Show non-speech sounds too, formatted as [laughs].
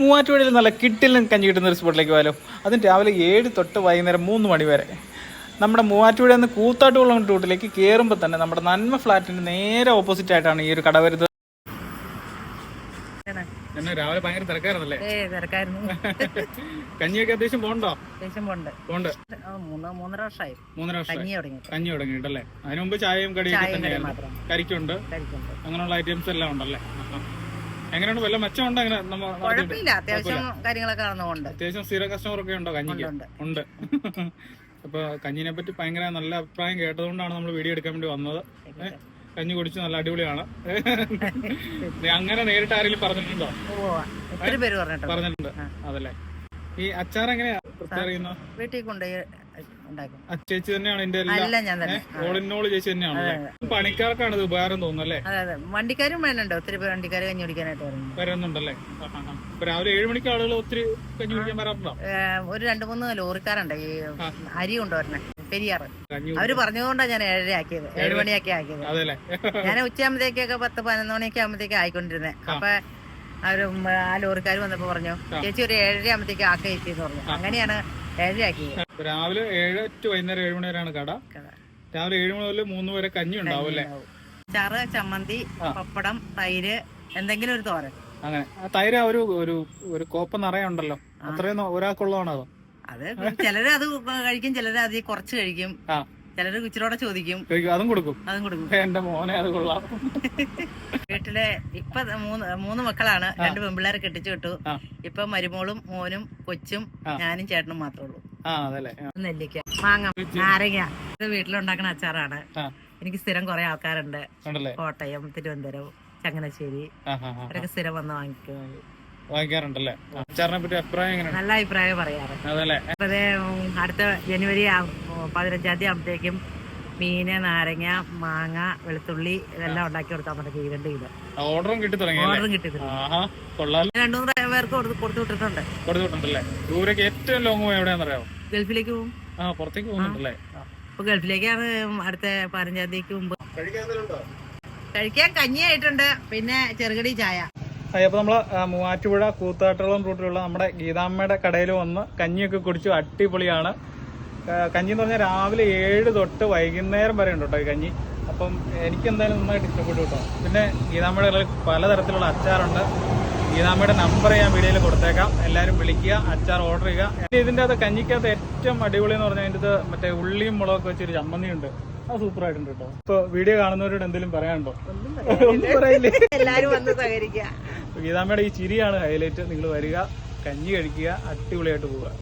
മൂവാറ്റുപുഴയിൽ നല്ല കിട്ടിലും കഞ്ഞി കിട്ടുന്ന ഒരു സ്പോട്ടിലേക്ക് പോയാലോ. അതും രാവിലെ ഏഴ് തൊട്ട് വൈകുന്നേരം മൂന്ന് മണി വരെ. നമ്മുടെ മൂവാറ്റുപുഴ നിന്ന് കൂത്താട്ടുകുളം റൂട്ടിലേക്ക് കയറുമ്പോൾ തന്നെ നമ്മുടെ നന്മ ഫ്ലാറ്റിന് നേരെ ഓപ്പോസിറ്റ് ആയിട്ടാണ് ഈ ഒരു കട വരുന്നത്. എന്നെ രാവിലെ ഭയങ്കര തിരക്കായിരുന്നല്ലേ? കഞ്ഞിയൊക്കെ അത്യാവശ്യം പോണ്ടോ? പോണ്ട്. പോണ്ട്. ആ, മൂന്ന് മൂന്നര വർഷമായി മൂന്നര വർഷം കഞ്ഞി തുടങ്ങി. കഞ്ഞി തുടങ്ങിയിട്ടല്ലേ? അതിനു മുമ്പ് ചായയും കടിയൊക്കെ കടിയും കരിക്കുണ്ട്. അങ്ങനെയുള്ള ഐറ്റംസ് എല്ലാം ഉണ്ടല്ലേ? ആഹാ. എങ്ങനെയുണ്ട്? വല്ല മെച്ചമുണ്ടോ അങ്ങനെ നമ്മ? കുഴപ്പമില്ല. അത്യാവശ്യം കാര്യങ്ങളൊക്കെ നടന്നുകൊണ്ട്. അത്യാവശ്യം സ്ഥിര കസ്റ്റമർ ഒക്കെ ഉണ്ടോ കഞ്ഞിക്ക്? ഉണ്ട് ഉണ്ട്. അപ്പൊ കഞ്ഞിനെ പറ്റി ഭയങ്കര നല്ല അഭിപ്രായം കേട്ടതുകൊണ്ടാണ് നമ്മൾ വീഡിയോ എടുക്കാൻ വേണ്ടി വന്നത്. ഏ, കഞ്ഞി കുടിച്ച് നല്ല അടിപൊളിയാണ്. [laughs] അങ്ങനെ നേരിട്ട് ആരെങ്കിലും പറഞ്ഞിട്ടുണ്ടോ? ഒത്തിരി പേര് പറഞ്ഞിട്ടുണ്ട്. പറഞ്ഞിട്ടുണ്ട്. അതല്ലേ? ഈ അച്ചാർ എങ്ങനെയാ? പ്രിപ്പയർ ചെയ്യുന്നത് വീട്ടിൽ കൊണ്ടുപോയി ഉണ്ടാക്കും ചേച്ചി തന്നെയാണ് ഇതിന്റെ എല്ലാം അല്ല ഞാൻ തന്നെ. ഓളിനോൾ ചേച്ചി തന്നെയാണ് പണിക്കാർക്കാണ് ഇത് ഉപകാരം തോന്നുന്നല്ലേ അതെ അതെ. വണ്ടിക്കാരും വേണുണ്ട് ഒത്തിരി പേര് വണ്ടിക്കാർ കഞ്ഞി കുടിക്കാനായിട്ട് വരുന്നു വരുന്നുണ്ടല്ലേ? രാവിലെ ഏഴ് മണിക്ക് ആളുകൾ ഒത്തിരി കഞ്ഞി കുടിക്കാൻ വരാറുണ്ടോ? ഒരു രണ്ട് മൂന്ന് ലോറിക്കാരുണ്ട്. ഈ അരി കൊണ്ടുവരണേ പെരിയാറ്. അവർ പറഞ്ഞതുകൊണ്ടാണ് ഞാൻ ഏഴര ആക്കിയത്. ഏഴ് മണിയാക്കി ആക്കിയത്. ഞാൻ ഉച്ചയാകുമ്പോഴത്തേക്കൊക്കെ പത്ത് പതിനൊന്ന് മണിയൊക്കെ ആകുമ്പോഴത്തേക്ക് ആയിക്കൊണ്ടിരുന്നത് അപ്പൊ അവർ ആ ലോറിക്കാർ വന്നപ്പോ പറഞ്ഞു ചേച്ചി ഒരു ഏഴര ആകുമ്പോഴത്തേക്ക് ആക്കി ചേച്ചി എന്ന് പറഞ്ഞു. അങ്ങനെയാണ് രാവിലെ ഏഴ് ടു വൈകുന്നേരം ഏഴ് മണി വരെയാണ് കട. രാവിലെ ഏഴ് മണി മുതൽ മൂന്ന് വരെ കഞ്ഞി ഉണ്ടാവും അല്ലേ? ചാറ് ചമ്മന്തി പപ്പടം തൈര് എന്തെങ്കിലും ഒരു തോരൻ. അങ്ങനെ. തൈര് ഒരു ഒരു ഒരു കോപ്പ നിറയുണ്ടല്ലോ അത്രയും ഒരാൾക്കുള്ളതാണോ അതോ ചിലര് അത് കഴിക്കും ചിലര് അത് കുറച്ച് കഴിക്കും. ചിലര് കുച്ചിരോടെ ചോദിക്കും. അതും കൊടുക്കും? അതും കൊടുക്കും. എന്റെ മോനെ അത് കൊള്ളാം. വീട്ടിലെ ഇപ്പൊ മൂന്ന് മൂന്ന് മക്കളാണ്. രണ്ട് പെൺപിള്ളേരെ കെട്ടിച്ചു വിട്ടു. ഇപ്പൊ മരുമോളും മോനും കൊച്ചും ഞാനും ചേട്ടനും മാത്രമേ ഉള്ളൂ. നെല്ലിക്ക മാങ്ങ നാരങ്ങ. ഇത് വീട്ടിലുണ്ടാക്കുന്ന അച്ചാറാണ്. എനിക്ക് സ്ഥിരം കുറെ ആൾക്കാരുണ്ട്. കോട്ടയം തിരുവനന്തപുരം ചങ്ങനാശ്ശേരി. അവരൊക്കെ സ്ഥിരം വന്ന് വാങ്ങിക്കുന്നത്. വാങ്ങിക്കാറുണ്ടല്ലേ? അച്ചാറിനെ പറ്റി അഭിപ്രായം നല്ല അഭിപ്രായം പറയാറ്. അടുത്ത ജനുവരി പതിനഞ്ചാം തീയതി ആകുമ്പോഴത്തേക്കും മീന് നാരങ്ങ മാങ്ങ വെളുത്തുള്ളി ഇതെല്ലാം ഉണ്ടാക്കി കൊടുക്കാൻ പറ്റും രണ്ട് ചെയ്ത് ഓർഡറും കിട്ടി തുടങ്ങി ഓർഡറും കിട്ടി രണ്ടു മൂന്ന് പേർക്ക് കൊടുത്ത് കൊടുത്തു വിട്ടിട്ടുണ്ട്. കൊടുത്തിട്ടുണ്ടല്ലേ ദൂരേക്ക് ഏറ്റവും ലോങ് പോയി എവിടെയാണെന്നറിയാമോ ഗൾഫിലേക്ക് പോകും. ആ പുറത്തേക്ക് പോകുന്നുണ്ടല്ലേ. ഇപ്പൊ ഗൾഫിലേക്കാണ് അടുത്ത പതിനഞ്ചാം തീയതിക്ക് മുമ്പ്. കഴിക്കാൻ കഞ്ഞിയായിട്ടുണ്ട് പിന്നെ ചെറുകടി ചായ. അപ്പൊ നമ്മൾ ആ, മൂവാറ്റുപുഴ കൂത്താട്ടുകളും റൂട്ടിലുള്ള നമ്മുടെ ഗീതാമ്മയുടെ കടയിൽ വന്ന് കഞ്ഞിയൊക്കെ കുടിച്ചു അടിപൊളിയാണ്. കഞ്ഞി എന്ന് പറഞ്ഞാൽ രാവിലെ ഏഴ് തൊട്ട് വൈകുന്നേരം വരെ ഉണ്ട് കേട്ടോ ഈ കഞ്ഞി? അപ്പം എനിക്ക് എന്തായാലും നന്നായിട്ട് ഇഷ്ടപ്പെട്ടു കേട്ടോ പിന്നെ ഗീതാമ്മയുടെ പലതരത്തിലുള്ള അച്ചാറുണ്ട്. ഗീതാമ്മയുടെ നമ്പർ ഞാൻ വീഡിയോയിൽ കൊടുത്തേക്കാം. എല്ലാവരും വിളിക്കുക അച്ചാർ ഓർഡർ ചെയ്യുക. പിന്നെ ഇതിന്റെ അകത്ത് കഞ്ഞിക്കകത്ത് ഏറ്റവും അടിപൊളി എന്ന് പറഞ്ഞാൽ അതിന്റെ മറ്റേ ഉള്ളിയും മുളകൊക്കെ വെച്ചൊരു ചമ്മന്തി ഉണ്ട്. അത് സൂപ്പർ ആയിട്ടുണ്ട് കേട്ടോ. ഇപ്പൊ വീഡിയോ കാണുന്നവരോട് എന്തെങ്കിലും പറയാനുണ്ടോ? ഒന്നും പറയില്ലേ? എല്ലാരും വന്ന് സഹകരിക്കുക. ഗീതാമ്മയുടെ ഈ ചിരിയാണ് ഹൈലൈറ്റ് നിങ്ങൾ വരിക കഞ്ഞി കഴിക്കുക അടിപൊളിയായിട്ട് പോവുക.